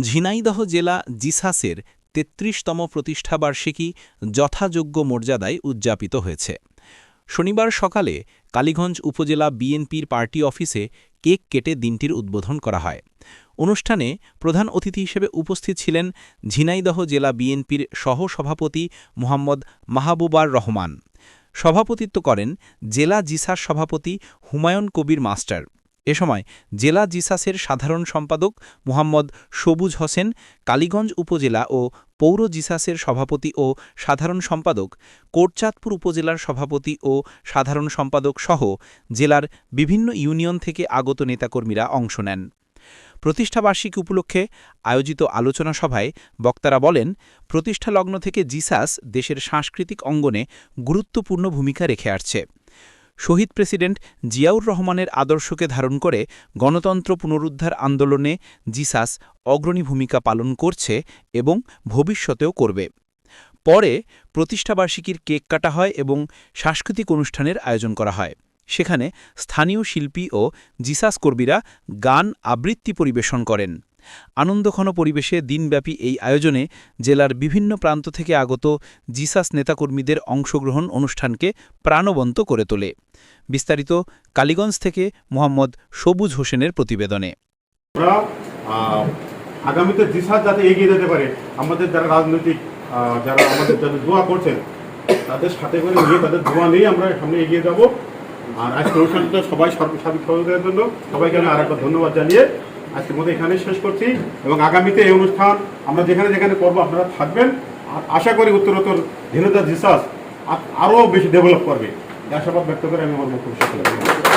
ঝিনাইদহ জেলা জিসাসের তেত্রিশতম প্রতিষ্ঠাবার্ষিকী যথাযোগ্য মর্যাদায় উদযাপিত হয়েছে। শনিবার সকালে কালীগঞ্জ উপজেলা বিএনপির পার্টি অফিসে কেক কেটে দিনটির উদ্বোধন করা হয়। অনুষ্ঠানে প্রধান অতিথি হিসেবে উপস্থিত ছিলেন ঝিনাইদহ জেলা বিএনপির সহ-সভাপতি মোহাম্মদ মাহবুবার রহমান। সভাপতিত্ব করেন জেলা জিসাস সভাপতি হুমায়ুন কবির মাস্টার। এ সময় জেলা জিসাসের সাধারণ সম্পাদক মুহাম্মদ সবুজ হোসেন, কালীগঞ্জ উপজেলা ও পৌর জিসাসের সভাপতি ও সাধারণ সম্পাদক, কোটচাঁদপুর উপজেলার সভাপতি ও সাধারণ সম্পাদক সহ জেলার বিভিন্ন ইউনিয়ন থেকে আগত নেতাকর্মীরা অংশ নেন। প্রতিষ্ঠাবার্ষিকী উপলক্ষে আয়োজিত আলোচনা সভায় বক্তারা বলেন, প্রতিষ্ঠালগ্ন থেকে জিসাস দেশের সাংস্কৃতিক অঙ্গনে গুরুত্বপূর্ণ ভূমিকা রেখে আসছে। শহীদ প্রেসিডেন্ট জিয়াউর রহমানের আদর্শকে ধারণ করে গণতন্ত্র পুনরুদ্ধার আন্দোলনে জিসাস অগ্রণী ভূমিকা পালন করছে এবং ভবিষ্যতেও করবে। পরে প্রতিষ্ঠাবার্ষিকীর কেক কাটা হয় এবং সাংস্কৃতিক অনুষ্ঠানের আয়োজন করা হয়। সেখানে স্থানীয় শিল্পী ও জিসাস কর্মীরা গান আবৃত্তি পরিবেশন করেন। আনন্দঘন পরিবেশে দিনব্যাপী এই আয়োজনে জেলার বিভিন্ন প্রান্ত থেকে আগত জিসাস নেতাকর্মীদের অংশগ্রহণ অনুষ্ঠানকে প্রাণবন্ত করে তোলে। বিস্তারিত কালীগঞ্জ থেকে মোহাম্মদ সবুজ হোসেনের প্রতিবেদনে। আগামীতে দিশা যাতে এগিয়ে যেতে পারে, আমাদের যারা রাজনৈতিক যারা আমাদের যারা দোয়া করছেন, তাদের সাথে করে নিয়ে, তাদের দোয়া নিয়ে আমরা সামনে এগিয়ে যাব। আর আজকে অনুষ্ঠানটা সবাই সর্ব- সার্বিক সহযোগিতার জন্য সবাইকে আমি আরেকবার ধন্যবাদ জানিয়ে আজকের মধ্যে এখানে শেষ করছি এবং আগামীতে এই অনুষ্ঠান আমরা যেখানে যেখানে করব, আপনারা থাকবেন। আর আশা করি উত্তরোত্তর ধীরতা জিসাস আরও বেশি ডেভেলপ করবে। আশাবাদ ব্যক্ত করে আমি আমার বক্তব্য